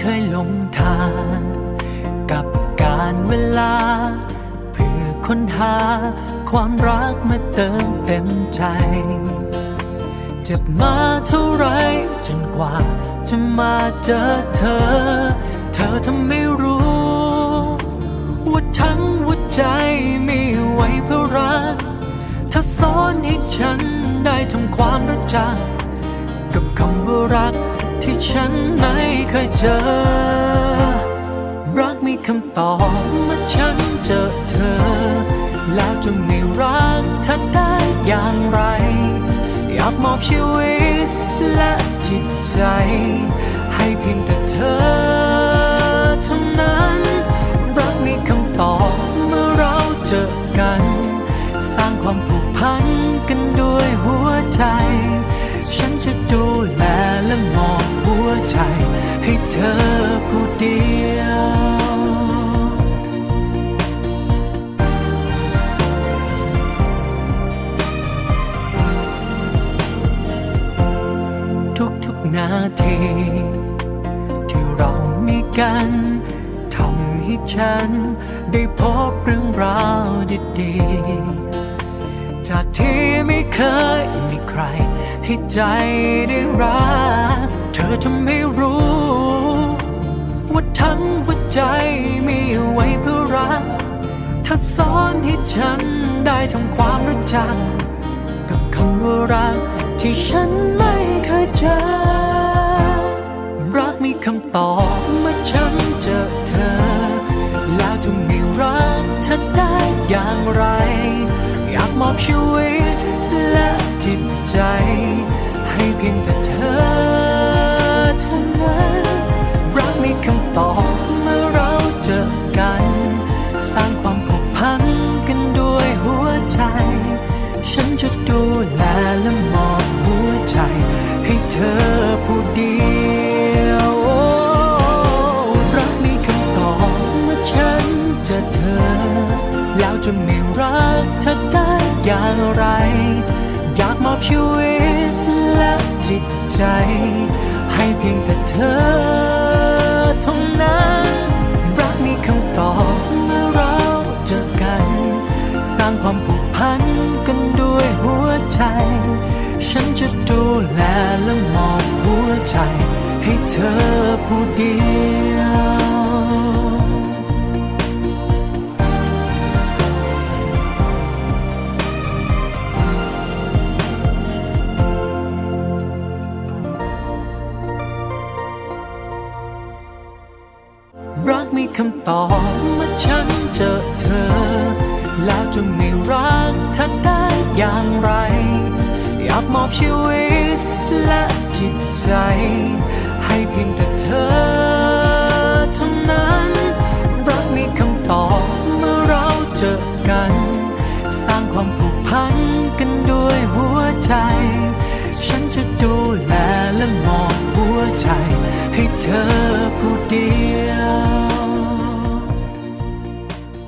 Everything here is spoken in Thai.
เคยหลงทาง กับการเวลา เพื่อค้นหา ความรักมาเติมเต็มใจ เจ็บมาเท่าไรจนกว่า จะมาเจอเธอ เธอทำไม่รู้ว่าทั้งหัวใจมีไวเพื่อรัก ถ้าสอนให้ฉันได้ทำความรู้จัก กับคำว่ารัก ที่ฉันไม่เคยเจอ รักมีคำตอบเมื่อฉันเจอเธอ แล้วจะไม่รักเธอได้อย่างไร อยากมอบชีวิตและจิตใจ ให้เพียงแต่เธอเท่านั้น รักมีคำตอบเมื่อเราเจอกัน สร้างความผูกพันกันด้วยหัวใจ ฉันจะดูแลและ เธอผู้เดียวทุกนาทีที่เรามีกันทำให้ฉัน ได้พบเรื่องราวดีๆ จากที่ไม่เคยมีใคร ให้ใจได้รัก เธอจะไม่ ใจมีไว้เพื่อรัก ถ้าสอนให้ฉันได้ทำความรู้จัก กับคำว่ารักที่ฉันไม่เคยเจอ รักมีคำตอบเมื่อฉันเจอเธอ แล้วจะม่รักเธอได้อย่างไร อยากมอบชีวิตและจิตใจ ให้เพียงแต่เธอ ผู้เดียวรักมีคำตอบเมื่อฉันเจอเธอ แล้วจะไม่รักเธอได้อย่างไร อยากมอบชีวิตและจิตใจ ให้เพียงแต่เธอเท่านั้นรักมีคำตอบ ใจให้เธอผู้เดียว รักมีคำตอบเมื่อฉันเจอเธอ แล้วจะไม่รักเธอได้อย่างไร อยากมอบชีวิตและ จิตใจ ให้เพียงแต่เธอเท่านั้น รักมีคำตอบเมื่อเราเจอกัน สร้างความผูกพันกันด้วยหัวใจ ฉันจะดูแลและมอบหัวใจ ให้เธอผู้ดี